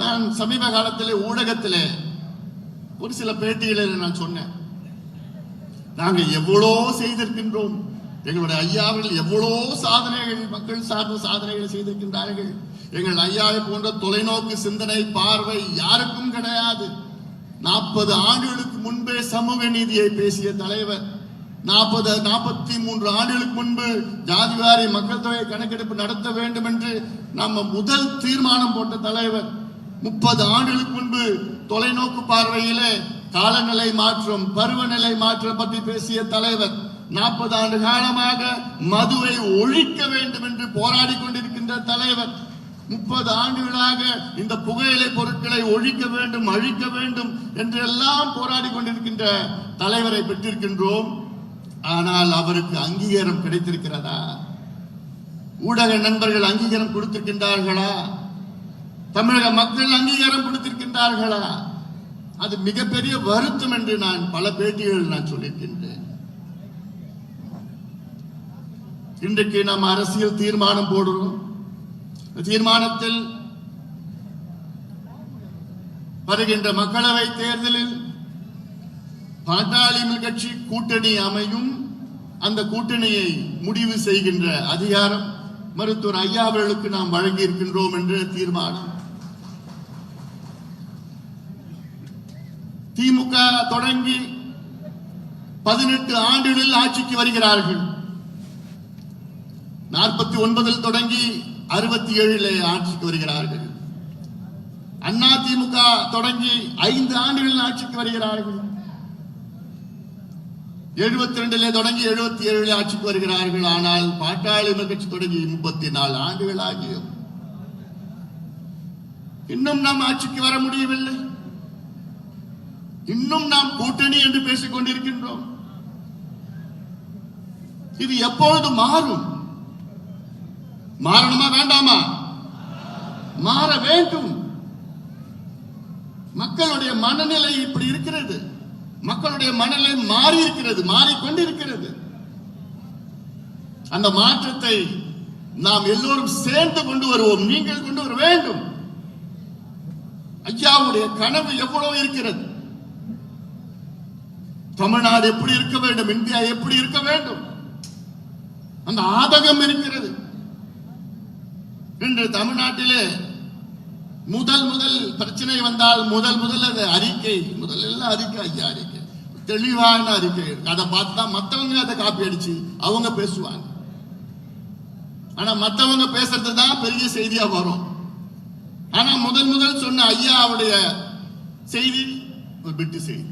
நான் சமீப காலத்திலே ஊடகத்திலே ஒரு சில பேட்டிகளில் நான் சொன்னேன். நாங்கள் எவ்வளோ செய்திருக்கின்றோம். எங்களுடைய ஐயாவில் எவ்வளோ சாதனைகள் மக்கள் சார்ந்த சாதனைகள் செய்திருக்கின்றார்கள். எங்கள் ஐயாவை போன்ற தொலைநோக்கு சிந்தனை பார்வை யாருக்கும் கிடையாது. நாற்பது ஆண்டுகளுக்கு முன்பே சமூக நீதியை பேசிய தலைவர் நாற்பது நாற்பத்தி மூன்று ஆண்டுகளுக்கு முன்பு ஜாதிவாரி மக்கள் தொகை கணக்கெடுப்பு நடத்த வேண்டும் என்று நம்ம முதல் தீர்மானம் போட்ட தலைவர் முப்பது ஆண்டுகளுக்கு முன்பு தொலைநோக்கு பார்வையிலே காலநிலை மாற்றம் பருவநிலை மாற்றம் பற்றி பேசிய தலைவர் நாற்பது ஆண்டு காலமாக மதுவை ஒழிக்க வேண்டும் என்று போராடி கொண்டிருக்கின்ற தலைவர் முப்பது ஆண்டுகளாக இந்த புகையிலை பொருட்களை ஒழிக்க வேண்டும் அழிக்க வேண்டும் என்றெல்லாம் போராடி கொண்டிருக்கின்ற தலைவரை பெற்றிருக்கின்றோம். ஆனால் அவருக்கு அங்கீகாரம் கிடைத்திருக்கிறதா? ஊடக நண்பர்கள் அங்கீகாரம் கொடுத்திருக்கின்றார்களா? தமிழக மக்கள் அங்கீகாரம் கொடுத்திருக்கின்றார்களா? அது மிகப்பெரிய வருத்தம் என்று நான் பல பேட்டிகள் நான் சொல்லியிருக்கின்றேன். இன்றைக்கு நாம் அரசியல் தீர்மானம் போடுறோம். தீர்மானத்தில் வருகின்ற மக்களவை தேர்தலில் பாட்டாளி கட்சி கூட்டணி அமையும். அந்த கூட்டணியை முடிவு செய்கின்ற அதிகாரம் மருத்துவர் ஐயா அவர்களுக்கு நாம் வழங்கி இருக்கின்றோம் என்று தீர்மானம். திமுக தொடங்கி பதினெட்டு ஆண்டுகளில் ஆட்சிக்கு வருகிறார்கள். நாற்பத்தி ஒன்பதில் தொடங்கி அறுபத்தி ஏழிலே ஆட்சிக்கு வருகிறார்கள். அண்ணா திமுக தொடங்கி ஐந்து ஆண்டுகளில் ஆட்சிக்கு வருகிறார்கள். எழுபத்தி ரெண்டிலே தொடங்கி எழுபத்தி ஏழுல ஆட்சிக்கு வருகிறார்கள். ஆனால் பாட்டாளி கட்சி தொடங்கி முப்பத்தி நாலு ஆண்டுகள் ஆகியும். இன்னும் நாம் ஆட்சிக்கு வர முடியவில்லை. இன்னும் நாம் கூட்டணி என்று பேசிக் கொண்டிருக்கின்றோம். இது எப்பொழுது மாறும்? மாறணுமா வேண்டாமா? மாற வேண்டும். மக்களுடைய மனநிலை இப்படி இருக்கிறது. மக்களுடைய மனநிலை மாறி இருக்கிறது மாறிக்கொண்டிருக்கிறது. அந்த மாற்றத்தை நாம் எல்லோரும் சேர்ந்து கொண்டு வருவோம். நீங்கள் கொண்டு வர வேண்டும். ஐயாவுடைய கனவு எவ்வளவு இருக்கிறது? தமிழ்நாடு எப்படி இருக்க வேண்டும்? இந்தியா எப்படி இருக்க வேண்டும்? அந்த ஆதகம் இருக்கிறது. இன்று தமிழ்நாட்டிலே முதல் முதல் பிரச்சனை வந்தால் முதல் முதல் அது அறிக்கை. முதல்ல எல்லாம் அறிக்கை ஐயா அறிக்கை. தெளிவான அறிக்கை. இருக்கு அதை பார்த்து தான் மற்றவங்க அதை காப்பி அடிச்சு அவங்க பேசுவாங்க. ஆனா மற்றவங்க பேசுறது தான் பெரிய செய்தியா வரும். ஆனா முதல் முதல் சொன்ன ஐயாவுடைய செய்தி ஒரு பிட்டு செய்தி.